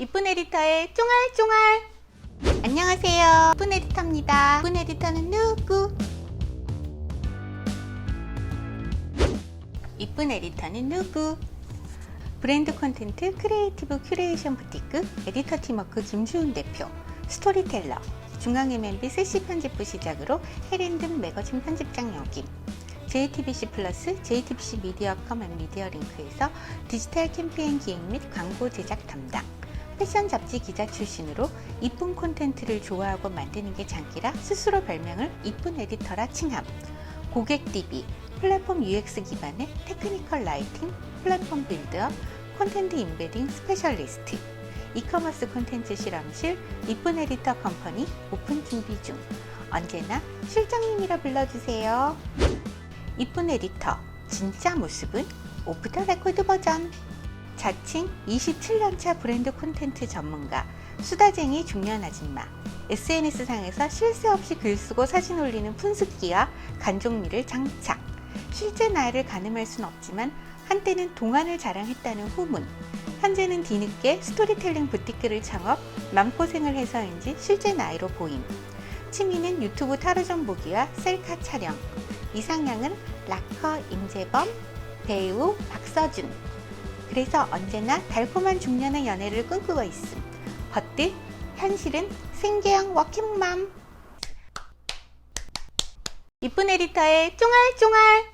이쁜 에디터의 쫑알쫑알. 안녕하세요. 이쁜 에디터입니다. 이쁜 에디터는 누구? 이쁜 에디터는 누구? 브랜드 콘텐트 크리에이티브 큐레이션 부티크 에디터 팀워크 김주훈 대표 스토리텔러 중앙 MNB 세시 편집부 시작으로 해랜든 매거진 편집장 역임. JTBC 플러스 JTBC 미디어컴 앤 미디어 링크에서 디지털 캠페인 기획 및 광고 제작 담당 패션 잡지 기자 출신으로 이쁜 콘텐츠를 좋아하고 만드는 게 장기라 스스로 별명을 이쁜 에디터라 칭함. 고객 DB 플랫폼 UX 기반의 테크니컬 라이팅 플랫폼 빌드업 콘텐츠 인베딩 스페셜리스트. 이커머스 콘텐츠 실험실 이쁜 에디터 컴퍼니 오픈 준비 중. 언제나 실장님이라 불러주세요. 이쁜 에디터 진짜 모습은 오프 더 레코드 버전 자칭 27년차 브랜드 콘텐츠 전문가 수다쟁이 중년 아줌마. SNS상에서 쉴새 없이 글 쓰고 사진 올리는 푼숙기와 간종미를 장착. 실제 나이를 가늠할 순 없지만 한때는 동안을 자랑했다는 후문. 현재는 뒤늦게 스토리텔링 부티크를 창업 맘고생을 해서인지 실제 나이로 보임 취미는 유튜브 타로점 보기와 셀카 촬영. 이상향은 락커 임재범, 배우 박서준. 그래서 언제나 달콤한 중년의 연애를 꿈꾸고 있음. 겉뜻 현실은 생계형 워킹맘. 이쁜 에디터의 쫑알쫑알.